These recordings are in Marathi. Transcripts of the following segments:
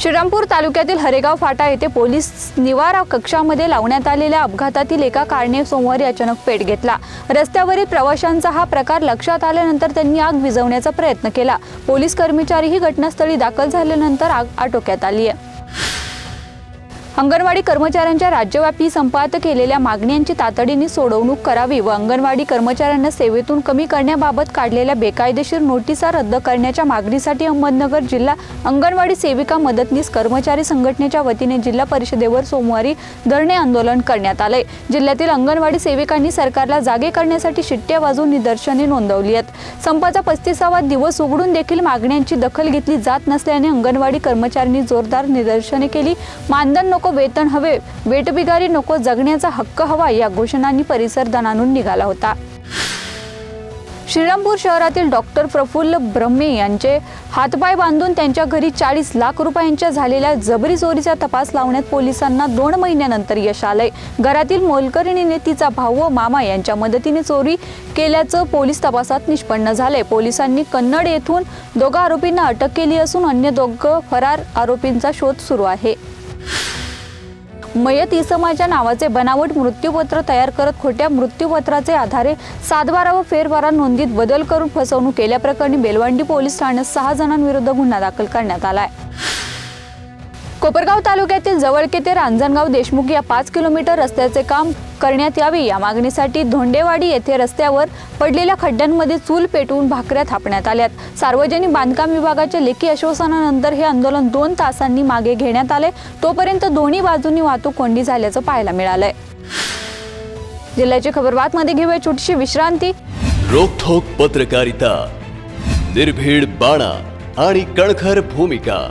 श्रीरामपूर तालुक्यातील हरेगाव फाटा येथे पोलीस निवारा कक्षामध्ये लावण्यात आलेल्या अपघातातील एका कारने सोमवारी अचानक पेट घेतला. रस्त्यावरील प्रवाशांचा हा प्रकार लक्षात आल्यानंतर त्यांनी आग विझवण्याचा प्रयत्न केला. पोलीस कर्मचारीही घटनास्थळी दाखल झाल्यानंतर आग आटोक्यात आली आहे अंगणवाडी कर्मचाऱ्यांच्या राज्यव्यापी संपात केलेल्या मागण्यांची तातडीने सोडवणूक करावी व अंगणवाडी कर्मचाऱ्यांना सेवेतून कमी करण्याबाबत काढलेल्या बेकायदेशीर नोटिसा रद्द करण्याच्या मागणीसाठी अहमदनगर जिल्हा अंगणवाडी सेविका मदतनीस कर्मचारी संघटनेच्या वतीने जिल्हा परिषदेवर सोमवारी धरणे आंदोलन करण्यात आले. जिल्ह्यातील अंगणवाडी सेविकांनी सरकारला जागे करण्यासाठी शिट्ट्या वाजवून निदर्शने नोंदवली आहेत. संपाचा पस्तीसावा दिवस उघडून देखील मागण्यांची दखल घेतली जात नसल्याने अंगणवाडी कर्मचाऱ्यांनी जोरदार निदर्शने केली. मानधन नको वेतन हवे. वेटबिगारी नको जगण्याचा हक्क हवा या घोषणांनी परिसर दणानून निघाला होता. श्रीरामपूर शहरातील डॉक्टर प्रफुल्ल ब्रह्मे यांचे हातपाय बांधून त्यांच्या घरी चाळीस लाख रुपयांच्या झालेल्या जबरी चोरीचा तपास लावण्यात पोलिसांना दोन महिन्यानंतर यश आलंय. घरातील मोलकरणीने तिचा भाऊ व मामा यांच्या मदतीने चोरी केल्याचं पोलीस तपासात निष्पन्न झालंय. पोलिसांनी कन्नड येथून दोघा आरोपींना अटक केली असून अन्य दोघं फरार आरोपींचा शोध सुरू आहे. मयत इसमाच्या नावाचे बनावट मृत्यूपत्र तयार करत खोट्या मृत्यूपत्राचे आधारे सातबारा व फेरबारा नोंदीत बदल करून फसवणूक केल्याप्रकरणी बेलवांडी पोलीस ठाण्यात सहा जणांविरुद्ध गुन्हा दाखल करण्यात आलाय. कोपरगाव तालुक्यातील जवळके ते रांजणगाव देशमुख या पाच किलोमीटर रस्त्याचे काम करण्यात यावे. या मागणीसाठी धोंडेवाडी येथे रस्त्यावर पडलेल्या खड्ड्यांमध्ये चूल पेटवून भाकऱ्या थापण्यात आल्यात. सार्वजनिक बांधकाम विभागाच्या लेखी आश्वासनानंतर हे आंदोलन दोन तासांनी मागे घेण्यात आले. तोपर्यंत दोन्ही बाजूंनी वाहतूक कोंडी झाल्याचं पाहायला मिळालंय. जिल्ह्याची खबर बातमध्ये घेऊया. छोटीशी विश्रांती. रोखोक पत्रकारिता निर्भीड बाणा आणि कणखर भूमिका.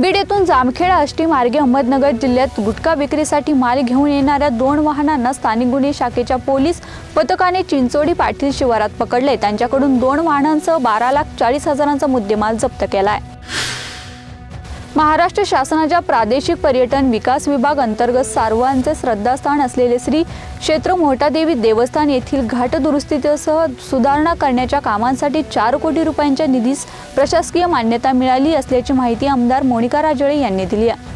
बीड येथून जामखेडा आष्टी मार्गे अहमदनगर जिल्ह्यात गुटखा विक्रीसाठी माल घेऊन येणाऱ्या दोन वाहनांना स्थानिक गुन्हे शाखेच्या पोलीस पथकाने चिंचोडी पाटील शिवारात पकडले. त्यांच्याकडून दोन वाहनांसह बारा लाख चाळीस हजारांचा मुद्देमाल जप्त केला आहे महाराष्ट्र शासनाच्या प्रादेशिक पर्यटन विकास विभाग अंतर्गत सार्वांचे श्रद्धास्थान असलेले श्री क्षेत्र मोहटादेवी देवस्थान येथील घाट दुरुस्तीसह सुधारणा करण्याच्या कामांसाठी चार कोटी रुपयांच्या निधीस प्रशासकीय मान्यता मिळाली असल्याची माहिती आमदार मोनिका राजळे यांनी दिली आहे.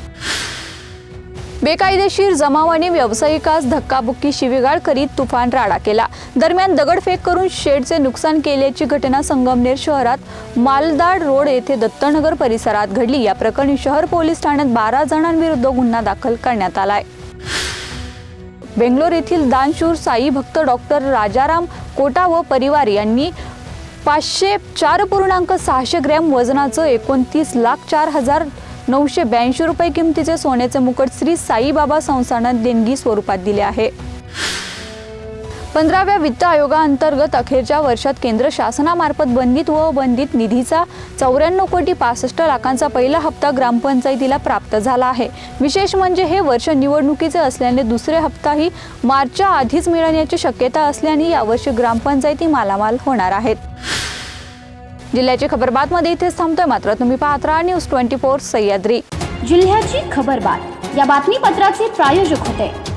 बेकायदेशीर जमावाने व्यावसायिकास धक्काबुक्की शिवीगाळ करीत तुफान राडा केला. दरम्यान दगडफेक करून शेडचे नुकसान केल्याची घटना संगमनेर शहरात मालदाड रोड येथे दत्तनगर परिसरात घडली. या प्रकरणी शहर पोलीस ठाण्यात बारा जणांविरुद्ध गुन्हा दाखल करण्यात आलाय. बेंगलोर येथील दानशूर साई भक्त डॉक्टर राजाराम कोटा व परिवार यांनी पाचशे चार पूर्णांक सहाशे ग्रॅम वजनाचं एकोणतीस लाख चार हजार नऊशे ब्याऐंशी रुपये किमतीचे सोन्याचे मुकुट श्री साईबाबा संस्थानात देणगी स्वरूपात दिले आहे. पंधराव्या वित्त आयोगाअंतर्गत अखेरच्या वर्षात केंद्र शासनामार्फत बंदित व बंदित निधीचा चौऱ्याण्णव कोटी पासष्ट लाखांचा पहिला हप्ता ग्रामपंचायतीला प्राप्त झाला आहे. विशेष म्हणजे हे वर्ष निवडणुकीचे असल्याने दुसरे हप्ताही मार्चच्या आधीच मिळण्याची शक्यता असल्याने यावर्षी ग्रामपंचायती मालामाल होणार आहेत. जिल्ह्याची खबर बातमध्ये इथेच थांबतोय. मात्र तुम्ही पाहत राहा न्यूज ट्वेंटी फोर सह्याद्री. जिल्ह्याची खबरबात या बातमीपत्राचे प्रायोजक होते.